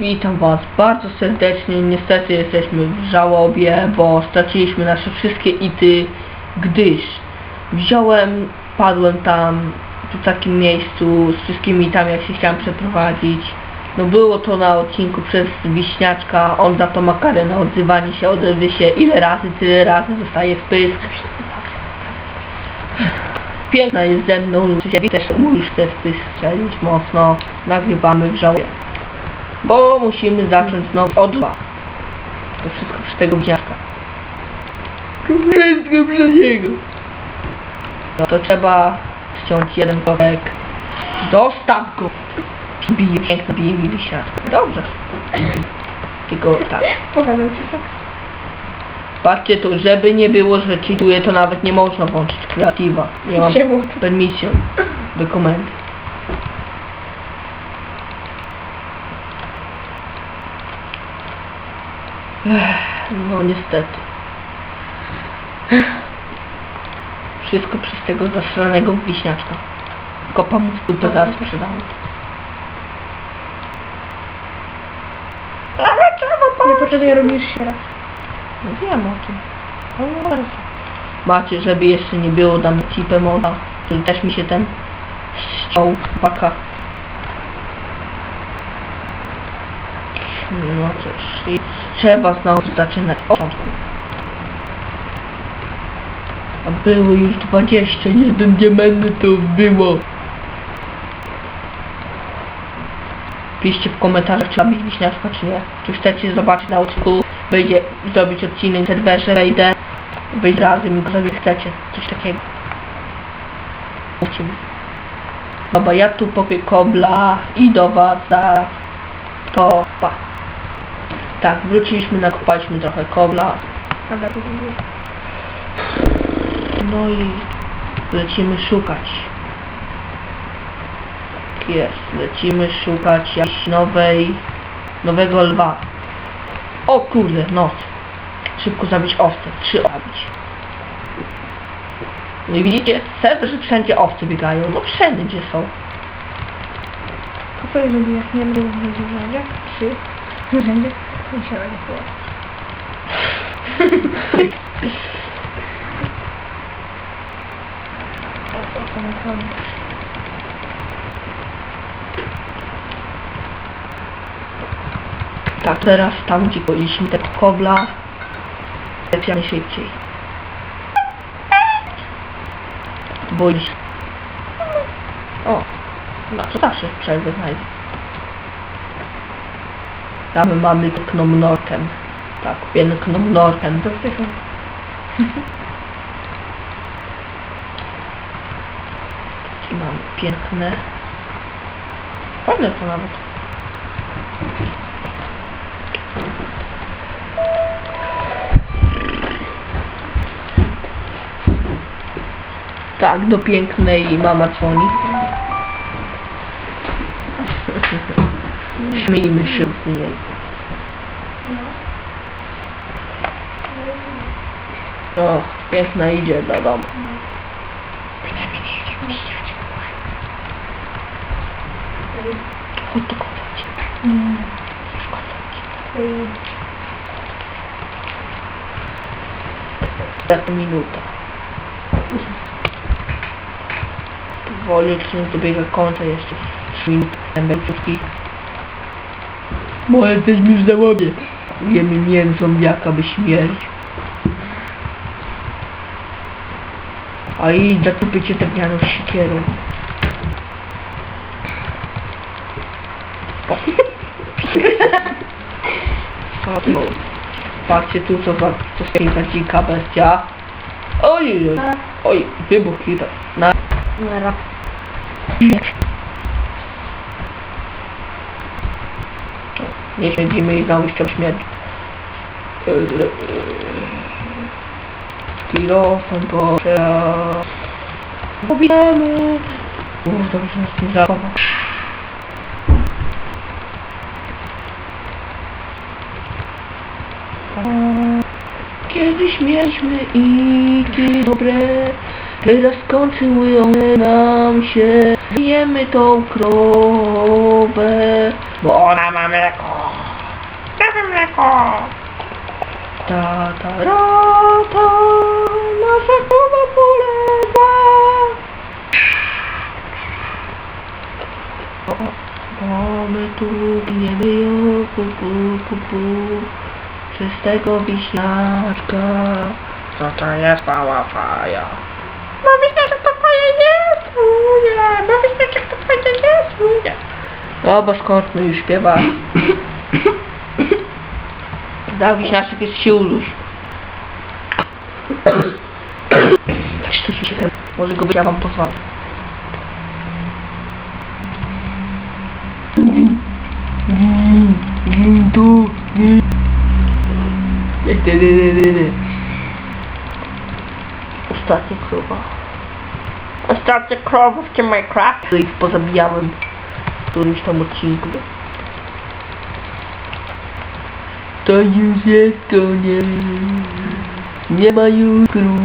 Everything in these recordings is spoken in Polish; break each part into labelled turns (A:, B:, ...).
A: Witam Was bardzo serdecznie. Niestety jesteśmy w żałobie, bo straciliśmy nasze wszystkie ity, gdyż wziąłem, padłem tam w takim miejscu z wszystkimi itami, jak się chciałem przeprowadzić. No było to na odcinku przez Wiśniaczka, on za to ma karę na odzywanie się, odezwie się ile razy, tyle razy zostaje w pysk. Piękna jest ze mną, też chce w pysk strzelić mocno. Nagrywamy w żałobie. Bo musimy zacząć znowu od dwa. To wszystko przez tego wdziawka. To wszystko przez niego. No to trzeba ściąć jeden kawałek. Dostaw go! Bije, piękno bije mi. Dobrze. Tylko tak.
B: Pokazał ci tak.
A: Patrzcie tu, żeby nie było, że cheatuję, to nawet nie można włączyć kreatywa. Nie mam permission do No niestety. Wszystko przez tego zasranego wiśniaczka. Kopa mu dupę zaraz sprzedamy. Ale trzeba
B: Nie poczekaj, robisz się raz.
A: no wiem o tym. No bardzo. Macie, żeby jeszcze nie było, damy cipę moda, który też mi się ten ściął baka. No cóż, i trzeba znowu zaczynać od początku. A było już 20, jeden diamenty to było. Piszcie w komentarzach, czy ma być wiśniaczka, czy nie. Czy chcecie zobaczyć na odcinku, będzie zrobić odcinek serwerze, wejdę, wyjść razem i go sobie chcecie. Coś takiego. Dobra, ja tu popię kobla i do was za to pa. Tak, wróciliśmy, nakopaliśmy trochę kobla. No i lecimy szukać. Tak Jest, lecimy szukać jakiejś nowej, nowego lwa. O kurde, noc. Szybko zabić owce, trzy zabić. No i widzicie, serwer, że wszędzie owce biegają, no wszędzie są.
B: To co jeżeli jak nie będę mówić w rzędzie? Trzy. W było. O, o, to naprawdę.
A: Tak, teraz tam gdzie byliśmy tego kobla, lepiamy szybciej. Boisz. O, no to zawsze przerwę znajdę. Tam mamy knomnorkiem. Tak, pięknomnorkiem.
B: To wtychł.
A: I mamy piękne. Fajne to nawet. Tak, do pięknej mama dzwoni. Śmiejmy się z niej. O, piękna idzie do domu. Chodź do końca.
B: Mm.
A: Szkoda. Ostatnia minuta. Powoli odcinek dobiega końca jeszcze 3 minuty. Bo jesteśmy w żałobie. Jemy mięso zombiaka by śmierć. A i zakupicie drewnianą siekierą. No. Patrzcie tu co za co za dzika bestia. Oj, oj, oj. Wybuch creeper. Na
B: Nara.
A: Nie siedzimy i jeszcze śmierć. Kilofem proszę. Pobijamy. Uff, dobrze nas nie zachowa. Kiedyś mieliśmy i ty dobre, teraz skończyły one nam się. Zjemy tą krowę, bo ona ma mleko.
B: Mleko.
A: Ta, ta, ra, ta, nasza krowa polewa. O, Bo my tu gniemy ją, pu, pu, pu, pu, czystego wiśniaczka. Co to jest mała faja?
B: Bo wiśniaczek to fajnie nie słuje. Bo wiśniaczek to fajnie nie słuje.
A: O, bo skąd my już śpiewa? Da, wiśniaczek jest siuluś. Co się tam? Może go ja wam pozwolę. Ostatnia krowa.
B: Ostatnia krowa w tym Minecraft.
A: To ich pozabijałem w którymś tam odcinku. To już jest koniec. Nie ma już krów.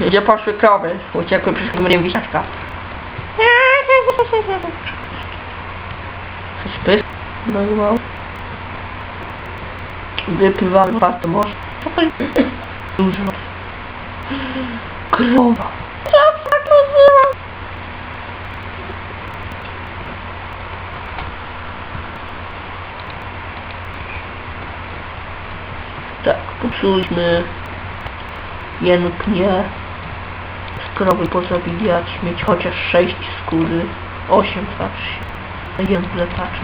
A: Gdzie poszły krowy? Uciekły przed numerem wiśniaczka. Coś pysk? No i mało. Wypływamy was to może. Co to jest? Dużo. Krowa. Poczuliśmy jęknie skrowy pozabijać, mieć chociaż 6 skóry, 8 znaczy się, jeden plecacz.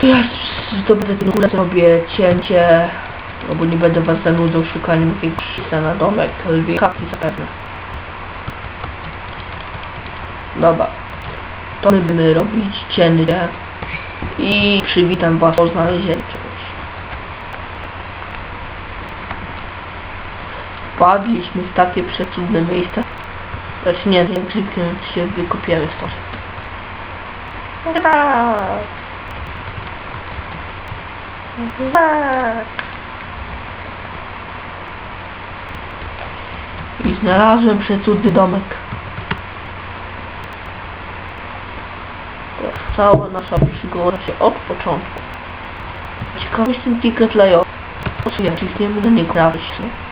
A: To ja zdobyę ten górę, zrobię cięcie, no bo nie będę was zanudzał szukaniem miejsca na domek, lwie kapki zapewne. Dobra. To my będziemy robić cięcie i przywitam was o znalezieniu czegoś. Wpadliśmy w takie przecudne miejsce. Znaczy nie, zwykle się wykopiemy stąd.
B: Tak.
A: I znalazłem przecudny domek. Cała nasza przygoda się od początku. Ciekawe jestem Ticket Layo. Co ja, czy nie będę nie krawić, nie?